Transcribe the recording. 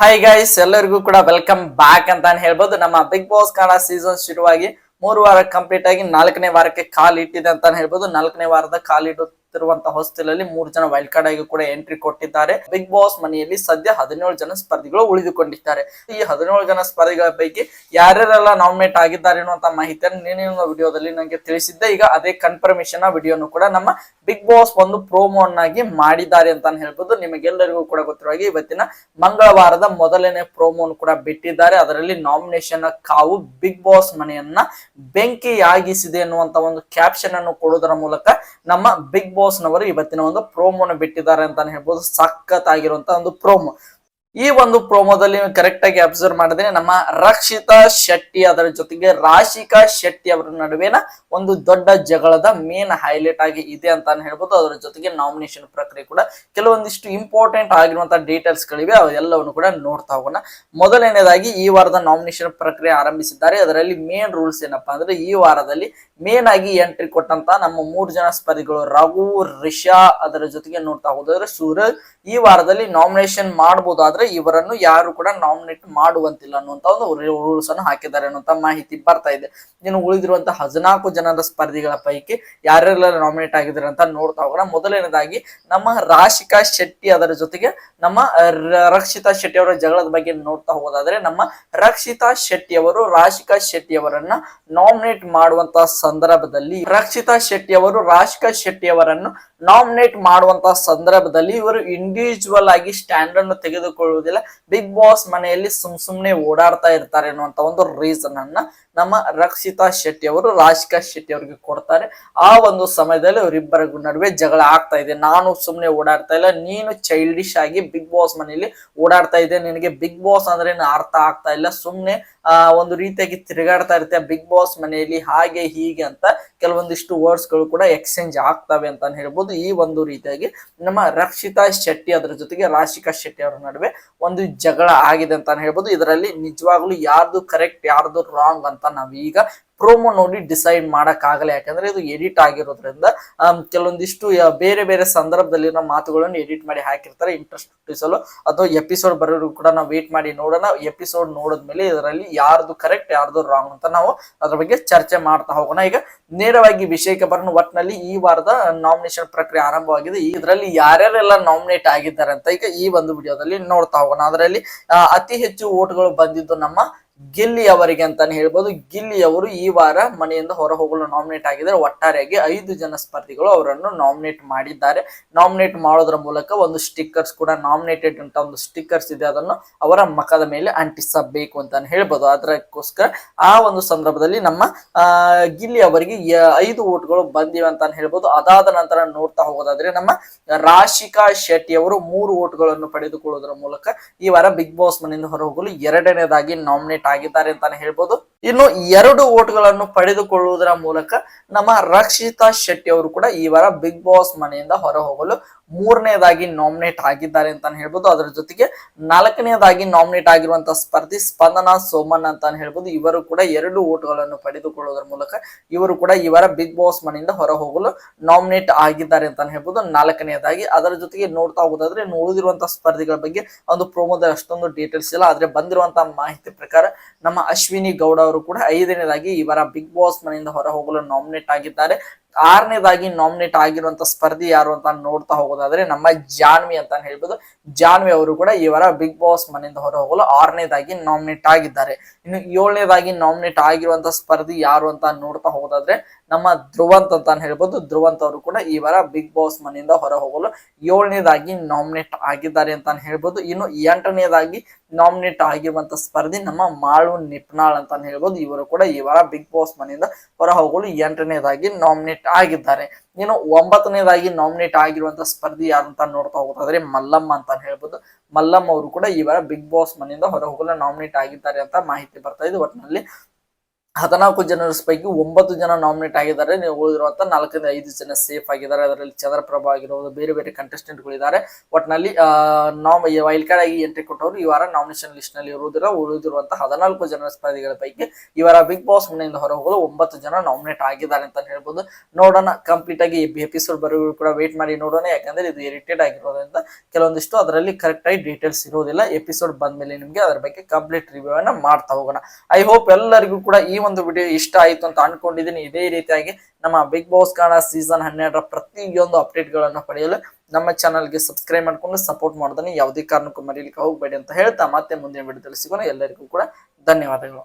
Hi guys ಎಲ್ಲರಿಗೂ ಕೂಡ welcome back ಅಂತಾನೆ ಹೇಳ್ಬೋದು. ನಮ್ಮ ಬಿಗ್ ಬಾಸ್ ಕನ್ನಡ ಸೀಸನ್ ಶುರುವಾಗಿ ಮೂರು ವಾರ ಕಂಪ್ಲೀಟ್ ಆಗಿ ನಾಲ್ಕನೇ ವಾರಕ್ಕೆ ಕಾಲ್ ಇಟ್ಟಿದೆ ಅಂತಾನೆ ಹೇಳ್ಬೋದು. ನಾಲ್ಕನೇ ವಾರದ ಕಾಲಿಡುತ್ತಿರುವಂತಹ ಅಲ್ಲಿ ಮೂರು ಜನ ವೈಲ್ಡ್ ಕಾರ್ಡ್ ಆಗಿ ಕೂಡ ಎಂಟ್ರಿ ಕೊಟ್ಟಿದ್ದಾರೆ. ಬಿಗ್ ಬಾಸ್ ಮನೆಯಲ್ಲಿ ಸದ್ಯ ಹದಿನೇಳು ಜನ ಸ್ಪರ್ಧಿಗಳು ಉಳಿದುಕೊಂಡಿದ್ದಾರೆ. ಈ ಹದಿನೇಳು ಜನ ಸ್ಪರ್ಧಿಗಳ ಪೈಕಿ ಯಾರ್ಯಾರೆಲ್ಲ ನಾಮಿನೇಟ್ ಆಗಿದ್ದಾರೆ ಅನ್ನುವಂತ ಮಾಹಿತಿಯನ್ನು ನೀನಿನ ವಿಡಿಯೋದಲ್ಲಿ ನನಗೆ ತಿಳಿಸಿದ್ದೆ. ಈಗ ಅದೇ ಕನ್ಫರ್ಮೇಶನ್ ವಿಡಿಯೋನು ಕೂಡ ನಮ್ಮ ಬಿಗ್ ಬಾಸ್ ಒಂದು ಪ್ರೋಮೋ ಅನ್ನಾಗಿ ಮಾಡಿದ್ದಾರೆ ಅಂತಾನೆ ಹೇಳ್ಬೋದು. ನಿಮಗೆಲ್ಲರಿಗೂ ಕೂಡ ಗೊತ್ತಿರುವಾಗಿ ಇವತ್ತಿನ ಮಂಗಳವಾರದ ಮೊದಲನೇ ಪ್ರೋಮೋನ್ ಕೂಡ ಬಿಟ್ಟಿದ್ದಾರೆ. ಅದರಲ್ಲಿ ನಾಮಿನೇಷನ್ ಕಾವು ಬಿಗ್ ಬಾಸ್ ಮನೆಯನ್ನ ಬೆಂಕಿಯಾಗಿಸಿದೆ ಅನ್ನುವಂತ ಒಂದು ಕ್ಯಾಪ್ಷನ್ ಅನ್ನು ಕೊಡುವುದರ ಮೂಲಕ ನಮ್ಮ ಬಿಗ್ ಬಾಸ್ ನವರು ಇವತ್ತಿನ ಒಂದು ಪ್ರೋಮೋನ ಬಿಟ್ಟಿದ್ದಾರೆ ಅಂತಾನೆ ಹೇಳ್ಬೋದು. ಸಖತ್ ಆಗಿರುವಂತ ಒಂದು ಪ್ರೋಮೋ ಈ ಒಂದು ಪ್ರೋಮೋದಲ್ಲಿ ಕರೆಕ್ಟ್ ಆಗಿ ಅಬ್ಸರ್ವ್ ಮಾಡಿದ್ರೆ ನಮ್ಮ ರಕ್ಷಿತಾ ಶೆಟ್ಟಿ ಅದರ ಜೊತೆಗೆ ರಾಶಿಕಾ ಶೆಟ್ಟಿ ಅವರ ನಡುವಿನ ಒಂದು ದೊಡ್ಡ ಜಗಳದ ಮೇನ್ ಹೈಲೈಟ್ ಆಗಿ ಇದೆ ಅಂತ ಹೇಳ್ಬೋದು. ಅದರ ಜೊತೆಗೆ ನಾಮಿನೇಷನ್ ಪ್ರಕ್ರಿಯೆ ಕೂಡ ಕೆಲವೊಂದಿಷ್ಟು ಇಂಪಾರ್ಟೆಂಟ್ ಆಗಿರುವಂತಹ ಡೀಟೇಲ್ಸ್ ಗಳಿವೆ. ಅವೆಲ್ಲವನ್ನು ಕೂಡ ನೋಡ್ತಾ ಹೋಗೋಣ. ಮೊದಲನೇದಾಗಿ ಈ ವಾರದ ನಾಮಿನೇಷನ್ ಪ್ರಕ್ರಿಯೆ ಆರಂಭಿಸಿದ್ದಾರೆ. ಅದರಲ್ಲಿ ಮೇನ್ ರೂಲ್ಸ್ ಏನಪ್ಪಾ ಅಂದ್ರೆ ಈ ವಾರದಲ್ಲಿ ಮೇನ್ ಆಗಿ ಎಂಟ್ರಿ ಕೊಟ್ಟಂತ ನಮ್ಮ ಮೂರು ಜನ ಸ್ಪರ್ಧಿಗಳು ರಘು, ರಿಷಾ ಅದರ ಜೊತೆಗೆ ನೋಡ್ತಾ ಹೋದ್ರೆ ಸೂರಜ್ ಈ ವಾರದಲ್ಲಿ ನಾಮಿನೇಷನ್ ಮಾಡಬಹುದಾದ್ರೆ ಇವರನ್ನು ಯಾರು ಕೂಡ ನಾಮಿನೇಟ್ ಮಾಡುವಂತಿಲ್ಲ ಅನ್ನುವಂತ ಒಂದು ರೂಲ್ಸ್ ಅನ್ನು ಹಾಕಿದ್ದಾರೆ ಅನ್ನುವಂತ ಮಾಹಿತಿ ಬರ್ತಾ ಇದೆ. ಇನ್ನು ಉಳಿದಿರುವಂತಹ ಹದಿನಾಲ್ಕು ಜನರ ಸ್ಪರ್ಧಿಗಳ ಪೈಕಿ ಯಾರೆಲ್ಲ ನಾಮಿನೇಟ್ ಆಗಿದ್ದಾರೆ ಅಂತ ನೋಡ್ತಾ ಹೋಗೋಣ. ಮೊದಲನೇದಾಗಿ ನಮ್ಮ ರಾಶಿಕಾ ಶೆಟ್ಟಿ ಅದರ ಜೊತೆಗೆ ನಮ್ಮ ರಕ್ಷಿತಾ ಶೆಟ್ಟಿ ಅವರ ಜಗಳದ ಬಗ್ಗೆ ನೋಡ್ತಾ ಹೋಗೋದಾದ್ರೆ ನಮ್ಮ ರಕ್ಷಿತಾ ಶೆಟ್ಟಿ ಅವರು ರಾಶಿಕಾ ಶೆಟ್ಟಿ ಅವರನ್ನ ನಾಮಿನೇಟ್ ಮಾಡುವಂತಹ ಸಂದರ್ಭದಲ್ಲಿ ರಕ್ಷಿತಾ ಶೆಟ್ಟಿ ಅವರು ರಾಶಿಕಾ ಶೆಟ್ಟಿ ಅವರನ್ನು ನಾಮಿನೇಟ್ ಮಾಡುವಂತಹ ಸಂದರ್ಭದಲ್ಲಿ ಇವರು ಇಂಡಿವಿಜುವಲ್ ಆಗಿ ಸ್ಟ್ಯಾಂಡ್ ಅನ್ನು ತೆಗೆದುಕೊಳ್ಳುವುದಿಲ್ಲ ಬಿಗ್ ಬಾಸ್ ಮನೆಯಲ್ಲಿ ಸುಮ್ ಸುಮ್ನೆ ಓಡಾಡ್ತಾ ಇರ್ತಾರೆ ಅನ್ನುವಂತ ಒಂದು ರೀಸನ್ ಅನ್ನ ನಮ್ಮ ರಕ್ಷಿತಾ ಶೆಟ್ಟಿ ಅವರು, ರಾಶಿಕಾ ಶೆಟ್ಟಿ ಅವರಿಗೆ ಕೊಡ್ತಾರೆ. ಆ ಒಂದು ಸಮಯದಲ್ಲಿ ಅವರಿಬ್ಬರ ನಡುವೆ ಜಗಳ ಆಗ್ತಾ ಇದೆ. ನಾನು ಸುಮ್ನೆ ಓಡಾಡ್ತಾ ಇಲ್ಲ. ನೀನು ಚೈಲ್ಡಿಶ್ ಆಗಿ ಬಿಗ್ ಬಾಸ್ ಮನೆಯಲ್ಲಿ ಓಡಾಡ್ತಾ ಇದೆ ನಿನಗೆ ಬಿಗ್ ಬಾಸ್ ಅಂದ್ರೆ ಅರ್ಥ ಆಗ್ತಾ ಇಲ್ಲ. ಸುಮ್ನೆ ಆ, ಒಂದು ರೀತಿಯಾಗಿ ತಿರುಗಾಡ್ತಾ ಇರುತ್ತೆ ಬಿಗ್ ಬಾಸ್ ಮನೆಯಲ್ಲಿ ಹಾಗೆ ಹೀಗೆ ಅಂತ ಕೆಲವೊಂದಿಷ್ಟು ವರ್ಡ್ಸ್ಗಳು ಕೂಡ ಎಕ್ಸ್ಚೇಂಜ್ ಆಗ್ತವೆ ಅಂತ ಹೇಳ್ಬೋದು. ಈ ಒಂದು ರೀತಿಯಾಗಿ ನಮ್ಮ ರಕ್ಷಿತಾ ಶೆಟ್ಟಿ ಅದರ ಜೊತೆಗೆ ರಾಶಿಕಾ ಶೆಟ್ಟಿ ಅವರ ನಡುವೆ ಒಂದು ಜಗಳ ಆಗಿದೆ ಅಂತ ಹೇಳ್ಬೋದು. ಇದರಲ್ಲಿ ನಿಜವಾಗ್ಲೂ ಯಾರ್ದು ಕರೆಕ್ಟ್ ಯಾರ್ದು ರಾಂಗ್ ಅಂತ ನಾವೀಗ ಪ್ರೋಮೋ ನೋಡಿ ಡಿಸೈಡ್ ಮಾಡೋಕ್ಕಾಗಲ್ಲ. ಯಾಕಂದ್ರೆ ಇದು ಎಡಿಟ್ ಆಗಿರೋದ್ರಿಂದ ಕೆಲವೊಂದಿಷ್ಟು ಬೇರೆ ಬೇರೆ ಸಂದರ್ಭದಲ್ಲಿರೋ ಮಾತುಗಳನ್ನು ಎಡಿಟ್ ಮಾಡಿ ಹಾಕಿರ್ತಾರೆ. ಇಂಟ್ರೆಸ್ಟ್ ಹುಟ್ಟಿಸಲು ಅಥವಾ ಎಪಿಸೋಡ್ ಬರೋರು ಕೂಡ ನಾವು ವೇಟ್ ಮಾಡಿ ನೋಡೋಣ. ಎಪಿಸೋಡ್ ನೋಡಿದ್ಮೇಲೆ ಇದರಲ್ಲಿ ಯಾರ್ದು ಕರೆಕ್ಟ್ ಯಾರ್ದು ರಾಂಗ್ ಅಂತ ನಾವು ಅದ್ರ ಬಗ್ಗೆ ಚರ್ಚೆ ಮಾಡ್ತಾ ಹೋಗೋಣ. ಈಗ ನೇರವಾಗಿ ವಿಷಯಕ್ಕೆ ಬರೋಣ. ಒಟ್ಟಿನಲ್ಲಿ ಈ ವಾರದ ನಾಮಿನೇಷನ್ ಪ್ರಕ್ರಿಯೆ ಆರಂಭವಾಗಿದೆ. ಇದರಲ್ಲಿ ಯಾರ್ಯಾರೆಲ್ಲ ನಾಮಿನೇಟ್ ಆಗಿದ್ದಾರೆ ಅಂತ ಈಗ ಈ ಒಂದು ವಿಡಿಯೋದಲ್ಲಿ ನೋಡ್ತಾ ಹೋಗೋಣ. ಅದರಲ್ಲಿ ಅತಿ ಹೆಚ್ಚು ಓಟ್ಗಳು ಬಂದಿದ್ದು ನಮ್ಮ ಗಿಲ್ಲಿ ಅವರಿಗೆ ಅಂತಾನೆ ಹೇಳ್ಬೋದು. ಗಿಲ್ಲಿ ಅವರು ಈ ವಾರ ಮನೆಯಿಂದ ಹೊರ ಹೋಗಲು ನಾಮಿನೇಟ್ ಆಗಿದ್ದಾರೆ. ಒಟ್ಟಾರೆಯಾಗಿ ಐದು ಜನ ಸ್ಪರ್ಧಿಗಳು ಅವರನ್ನು ನಾಮಿನೇಟ್ ಮಾಡಿದ್ದಾರೆ. ನಾಮಿನೇಟ್ ಮಾಡೋದ್ರ ಮೂಲಕ ಒಂದು ಸ್ಟಿಕ್ಕರ್ಸ್ ಕೂಡ ನಾಮಿನೇಟೆಡ್ ಅಂತ ಒಂದು ಸ್ಟಿಕ್ಕರ್ಸ್ ಇದೆ. ಅದನ್ನು ಅವರ ಮಖದ ಮೇಲೆ ಅಂಟಿಸಬೇಕು ಅಂತಾನೆ ಹೇಳ್ಬೋದು. ಅದಕ್ಕೋಸ್ಕರ ಆ ಒಂದು ಸಂದರ್ಭದಲ್ಲಿ ನಮ್ಮ ಗಿಲ್ಲಿ ಅವರಿಗೆ ಐದು ಓಟ್ಗಳು ಬಂದಿವೆ ಅಂತಾನೆ ಹೇಳ್ಬೋದು. ಅದಾದ ನಂತರ ನೋಡ್ತಾ ಹೋಗೋದಾದ್ರೆ ನಮ್ಮ ರಾಶಿಕಾ ಶೆಟ್ಟಿ ಅವರು ಮೂರು ಓಟ್ಗಳನ್ನು ಪಡೆದುಕೊಳ್ಳುವುದರ ಮೂಲಕ ಈ ವಾರ ಬಿಗ್ ಬಾಸ್ ಮನೆಯಿಂದ ಹೊರ ಹೋಗಲು ಎರಡನೇದಾಗಿ ನಾಮಿನೇಟ್ ಆಗಿದ್ದಾರೆ ಅಂತಾನೆ ಹೇಳ್ಬೋದು. ಇನ್ನು ಎರಡು ಓಟ್ಗಳನ್ನು ಪಡೆದುಕೊಳ್ಳುವುದರ ಮೂಲಕ ನಮ್ಮ ರಕ್ಷಿತಾ ಶೆಟ್ಟಿ ಅವರು ಕೂಡ ಈ ವಾರ ಬಿಗ್ ಬಾಸ್ ಮನೆಯಿಂದ ಹೊರಹೋಗಲು ಮೂರನೇದಾಗಿ ನಾಮಿನೇಟ್ ಆಗಿದ್ದಾರೆ ಅಂತಾನೆ ಹೇಳ್ಬೋದು. ಅದರ ಜೊತೆಗೆ ನಾಲ್ಕನೇದಾಗಿ ನಾಮಿನೇಟ್ ಆಗಿರುವಂತಹ ಸ್ಪರ್ಧಿ ಸ್ಪಂದನಾ ಸೋಮನ್ ಅಂತಾನೆ ಹೇಳ್ಬೋದು. ಇವರು ಕೂಡ ಎರಡು ಓಟ್ಗಳನ್ನು ಪಡೆದುಕೊಳ್ಳುವುದರ ಮೂಲಕ ಇವರು ಕೂಡ ಇವರ ವಾರ ಬಿಗ್ ಬಾಸ್ ಮನೆಯಿಂದ ಹೊರ ಹೋಗಲು ನಾಮಿನೇಟ್ ಆಗಿದ್ದಾರೆ ಅಂತಾನೆ ಹೇಳ್ಬೋದು. ನಾಲ್ಕನೇದಾಗಿ ಅದರ ಜೊತೆಗೆ ನೋಡ್ತಾ ಹೋಗೋದಾದ್ರೆ ಉಳಿದಿರುವಂತಹ ಸ್ಪರ್ಧಿಗಳ ಬಗ್ಗೆ ಒಂದು ಪ್ರೋಮೋದ ಅಷ್ಟೊಂದು ಡೀಟೇಲ್ಸ್ ಇಲ್ಲ. ಆದ್ರೆ ಬಂದಿರುವಂತಹ ಮಾಹಿತಿ ಪ್ರಕಾರ ನಮ್ಮ ಅಶ್ವಿನಿ ಗೌಡ ಅವರು ಕೂಡ ಐದನೇದಾಗಿ ಇವರ ವಾರ ಬಿಗ್ ಬಾಸ್ ಮನೆಯಿಂದ ಹೊರ ಹೋಗಲು ನಾಮಿನೇಟ್ ಆಗಿದ್ದಾರೆ. ಆರನೇದಾಗಿ ನಾಮಿನೇಟ್ ಆಗಿರುವಂತ ಸ್ಪರ್ಧಿ ಯಾರು ಅಂತ ನೋಡ್ತಾ ಹೋಗೋದಾದ್ರೆ ನಮ್ಮ ಜಾನ್ವಿ ಅಂತ ಹೇಳ್ಬೋದು. ಜಾನ್ವಿ ಅವರು ಕೂಡ ಈ ವಾರ ಬಿಗ್ ಬಾಸ್ ಮನೆಯಿಂದ ಹೊರ ಹೋಗಲು ಆರನೇದಾಗಿ ನಾಮಿನೇಟ್ ಆಗಿದ್ದಾರೆ. ಇನ್ನು ಏಳನೇದಾಗಿ ನಾಮಿನೇಟ್ ಆಗಿರುವಂತ ಸ್ಪರ್ಧಿ ಯಾರು ಅಂತ ನೋಡ್ತಾ ಹೋಗೋದಾದ್ರೆ ನಮ್ಮ ಧ್ರುವಂತ್ ಅಂತ ಹೇಳ್ಬೋದು. ಧ್ರುವಂತ್ ಅವರು ಕೂಡ ಈ ವಾರ ಬಿಗ್ ಬಾಸ್ ಮನೆಯಿಂದ ಹೊರ ಹೋಗಲು ಏಳನೇದಾಗಿ ನಾಮಿನೇಟ್ ಆಗಿದ್ದಾರೆ ಅಂತ ಹೇಳ್ಬೋದು. ಇನ್ನು ಎಂಟನೇದಾಗಿ ನಾಮಿನೇಟ್ ಆಗಿರುವಂತ ಸ್ಪರ್ಧಿ ನಮ್ಮ ಮಾಳು ನಿಪ್ನಾಳ್ ಅಂತ ಹೇಳ್ಬೋದು. ಇವರು ಕೂಡ ಈ ವಾರ ಬಿಗ್ ಬಾಸ್ ಮನೆಯಿಂದ ಹೊರ ಹೋಗಲು ಎಂಟನೇದಾಗಿ ನಾಮಿನೇಟ್ ಆಗಿದ್ದಾರೆ. ಇನ್ನು ಒಂಬತ್ತನೇದಾಗಿ ನಾಮಿನೇಟ್ ಆಗಿರುವಂತ ಸ್ಪರ್ಧಿ ಯಾರು ಅಂತ ನೋಡ್ತಾ ಹೋಗೋದಾದ್ರೆ ಮಲ್ಲಮ್ಮ ಅಂತ ಹೇಳ್ಬೋದು. ಮಲ್ಲಮ್ಮ ಅವರು ಕೂಡ ಈ ವಾರ ಬಿಗ್ ಬಾಸ್ ಮನೆಯಿಂದ ಹೊರ ಹೋಗಲು ನಾಮಿನೇಟ್ ಆಗಿದ್ದಾರೆ ಅಂತ ಮಾಹಿತಿ ಬರ್ತಾ ಇದೆ. ಒಟ್ಟಿನಲ್ಲಿ ಹದಿನಾಲ್ಕು ಜನರ ಪೈಕಿ ಒಂಬತ್ತು ಜನ ನಾಮಿನೇಟ್ ಆಗಿದ್ದಾರೆ. ನೀವು ಉಳಿದಿರುವಂತ ನಾಲ್ಕರಿಂದ ಐದು ಜನ ಸೇಫ್ ಆಗಿದ್ದಾರೆ. ಅದರಲ್ಲಿ ಚಂದ್ರಪ್ರಭಾ ಆಗಿರ್ಬೋದು, ಬೇರೆ ಬೇರೆ contestant ಗಳಿದ್ದಾರೆ. ಒಟ್ನಲ್ಲಿ ನಾಮ್ ವೈಲ್ಡ್ ಕಾರ್ಡ್ ಆಗಿ ಎಂಟ್ರಿ ಕೊಟ್ಟವರು ಈ ವಾರ ನಾಮಿನೇಷನ್ ಲಿಸ್ಟ್ನಲ್ಲಿ ಇರುವುದಿಲ್ಲ. ಉಳಿದಿರುವಂತಹ ಹದಿನಾಲ್ಕು ಜನರ ಸ್ಪರ್ಧಿಗಳ ಪೈಕಿ ಈ ವಾರ ಬಿಗ್ ಬಾಸ್ ಮನೆಯಿಂದ ಹೊರ ಹೋಗಲು ಒಂಬತ್ತು ಜನ ನಾಮಿನೇಟ್ ಆಗಿದ್ದಾರೆ ಅಂತ ಹೇಳ್ಬೋದು. ನೋಡೋಣ ಕಂಪ್ಲೀಟ್ ಆಗಿ ಎಪಿಸೋಡ್ ಬರೋರು ಕೂಡ ವೇಟ್ ಮಾಡಿ ನೋಡೋಣ. ಯಾಕಂದ್ರೆ ಇದು ಎಡಿಟೆಡ್ ಆಗಿರೋದ್ರಿಂದ ಕೆಲವೊಂದಿಷ್ಟು ಅದರಲ್ಲಿ ಕರೆಕ್ಟ್ ಆಗಿ ಡೀಟೇಲ್ಸ್ ಇರೋದಿಲ್ಲ ಎಪಿಸೋಡ್ ಬಂದ್ಮೇಲೆ ನಿಮಗೆ ಅದರ ಬಗ್ಗೆ ಕಂಪ್ಲೀಟ್ ರಿವ್ಯೂ ಅನ್ನ ಮಾಡ್ತಾ ಹೋಗೋಣ. ಐ ಹೋಪ್ ಎಲ್ಲರಿಗೂ ಕೂಡ ಈ ಒಂದು ವಿಡಿಯೋ ಇಷ್ಟ ಆಯಿತು ಅಂತ ಅನ್ಕೊಂಡಿದ್ದೀನಿ. ಇದೇ ರೀತಿಯಾಗಿ ನಮ್ಮ ಬಿಗ್ ಬಾಸ್ ಕನ್ನಡ ಸೀಸನ್ ಹನ್ನೆರಡರ ಪ್ರತಿಯೊಂದು ಅಪ್ಡೇಟ್ಗಳನ್ನು ಪಡೆಯಲು ನಮ್ಮ ಚಾನಲ್ಗೆ ಸಬ್ಸ್ಕ್ರೈಬ್ ಮಾಡ್ಕೊಂಡು ಸಪೋರ್ಟ್ ಮಾಡಿದಾನೆ ಯಾವುದೇ ಕಾರಣಕ್ಕೂ ಮರೀಲಿಕ್ಕೆ ಹೋಗಬೇಡಿ ಅಂತ ಹೇಳ್ತಾ ಮತ್ತೆ ಮುಂದಿನ ವಿಡಿಯೋದಲ್ಲಿ ಸಿಗೋಣ. ಎಲ್ಲರಿಗೂ ಕೂಡ ಧನ್ಯವಾದಗಳು.